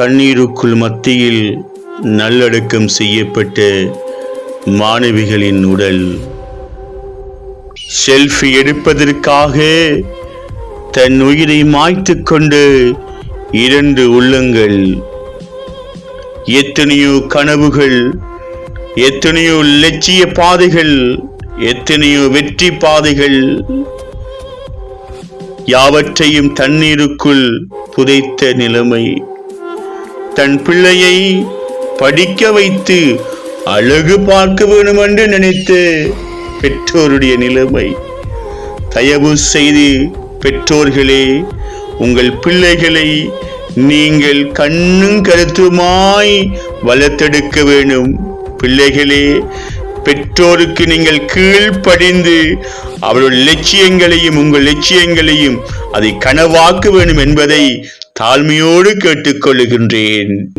கண்ணீருக்குள் மத்தியில் நல்லடக்கம் செய்யப்பட்ட மாணவிகளின் உடல். செல்ஃபி எடுப்பதற்காக தன் உயிரை மாய்த்து கொண்டு இரண்டு உள்ளங்கள். எத்தனையோ கனவுகள் எத்தனையோ லட்சிய பாதைகள் எத்தனையோ வெற்றி பாதைகள். யாவற்றையும் தண்ணீருக்குள் புதைத்த நிலைமை. தன் பிள்ளையை படிக்க வைத்து அழகு பார்க்க வேண்டும் என்று நினைத்த பெற்றோருடைய நிலைமை. தயவு செய்து பெற்றோர்களே உங்கள் பிள்ளைகளை நீங்கள் கண்ணும் கருத்துமாய் வளர்த்தெடுக்க வேண்டும். பிள்ளைகளே பெற்றோருக்கு நீங்கள் கீழ்ப்படிந்து அவருடைய லட்சியங்களையும் உங்கள் லட்சியங்களையும் அதை கனவாக்க வேண்டும் என்பதை தாழ்மையோடு கேட்டுக்கொள்கின்றேன்.